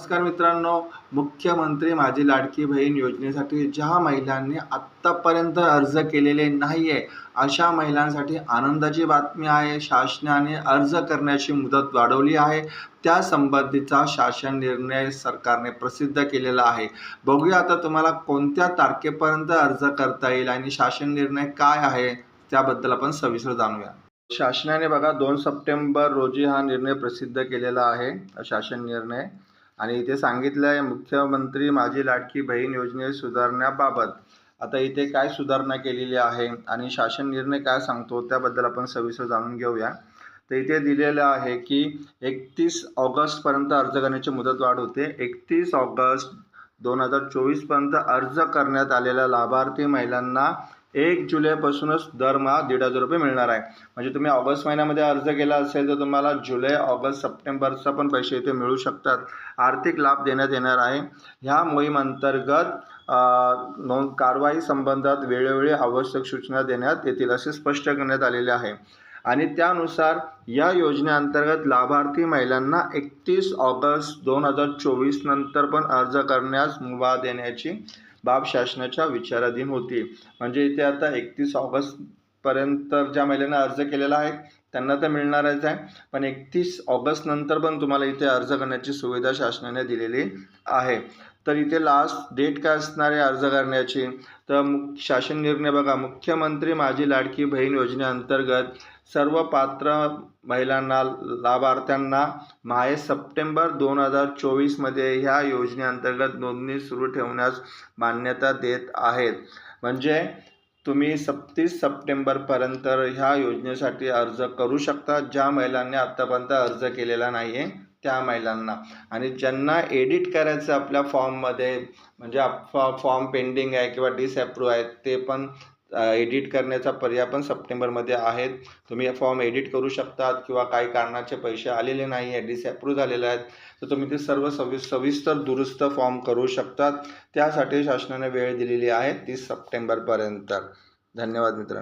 नमस्कार मित्रांनो. मुख्यमंत्री माझी लाडकी बहीण योजनेसाठी ज्या महिलांनी आत्तापर्यंत अर्ज केलेले नाही आहे अशा महिलांसाठी आनंदाची बातमी आहे. शासनाने अर्ज करण्याची मुदत वाढवली आहे. त्या संबंधीचा शासन निर्णय सरकारने प्रसिद्ध केलेला आहे. बघूया आता तुम्हाला कोणत्या तारखेपर्यंत अर्ज करता येईल आणि शासन निर्णय काय आहे त्याबद्दल आपण सविस्तर जाणूया. शासनाने बघा दोन सप्टेंबर रोजी हा निर्णय प्रसिद्ध केलेला आहे. शासन निर्णय आणि इथे सांगितलं आहे मुख्यमंत्री माझी लाडकी बहीण योजने सुधारण्याबाबत. आता इथे काय सुधारणा केलेली आहे आणि शासन निर्णय काय सांगतो त्याबद्दल आपण सविस्तर जाणून घेऊया. तर इथे दिलेलं आहे की एकतीस ऑगस्टपर्यंत अर्ज करण्याची मुदत वाढ होते. एकतीस ऑगस्ट दोन हजार चोवीसपर्यंत अर्ज करण्यात आलेल्या लाभार्थी महिलांना एक जुलैपासूनच दरमहा दीड हजार रुपये मिळणार आहे. म्हणजे तुम्ही ऑगस्ट महिन्यामध्ये अर्ज केला असेल तर तुम्हाला जुलै ऑगस्ट सप्टेंबरचा पण पैसे इथे मिळू शकतात. आर्थिक लाभ देण्यात येणार आहे. ह्या मोहीमअंतर्गत नोंद कारवाई संबंधात वेळोवेळी आवश्यक सूचना देण्यात येतील असे स्पष्ट करण्यात आलेले आहे. आणि त्यानुसार या योजनेअंतर्गत लाभार्थी महिलांना एकतीस ऑगस्ट दोन हजार चोवीस नंतर पण अर्ज करण्यास मुभा देण्याची बाब शासनाच्या विचाराधीन होती. म्हणजे इथे आता एकतीस ऑगस्ट पर्यंत ज्या महिलांना अर्ज केलेला आहे त्यांना तर मिळणारच आहे. पण एकतीस ऑगस्ट नंतर पण तुम्हाला इथे अर्ज करण्याची सुविधा शासनाने दिलेली आहे. तर इथे लास्ट डेट काय असणार आहे अर्ज करण्याची? तर मु शासन निर्णय बघा. मुख्यमंत्री माझी लाडकी बहीण योजनेअंतर्गत सर्व पात्र महिलांना लाभार्थ्यांना माहे सप्टेंबर दोन हजार चोवीसमध्ये ह्या योजनेअंतर्गत नोंदणी सुरू ठेवण्यास मान्यता देत आहेत. म्हणजे तुम्ही सत्तीस सप्टेंबरपर्यंत ह्या योजनेसाठी अर्ज करू शकता. ज्या महिलांनी आत्तापर्यंत अर्ज केलेला नाही आहे त्या महिलांना. आणि ज्यांना एडिट करायचं आपल्या फॉर्ममध्ये म्हणजे आप फॉर्म पेंडिंग आहे किंवा डिसअप्रूव्ह आहे ते पण एडिट करण्याचा पर्याय पण सप्टेंबरमध्ये आहेत. तुम्ही फॉर्म एडिट करू शकतात किंवा काही कारणाचे पैसे आलेले नाही आहे डिसअप्रूव्ह झालेले आहेत. तर तुम्ही ते सर्व सविस सविस्तर दुरुस्त फॉर्म करू शकतात. त्यासाठी शासनाने वेळ दिलेली आहे तीस सप्टेंबरपर्यंत. धन्यवाद मित्रांनो.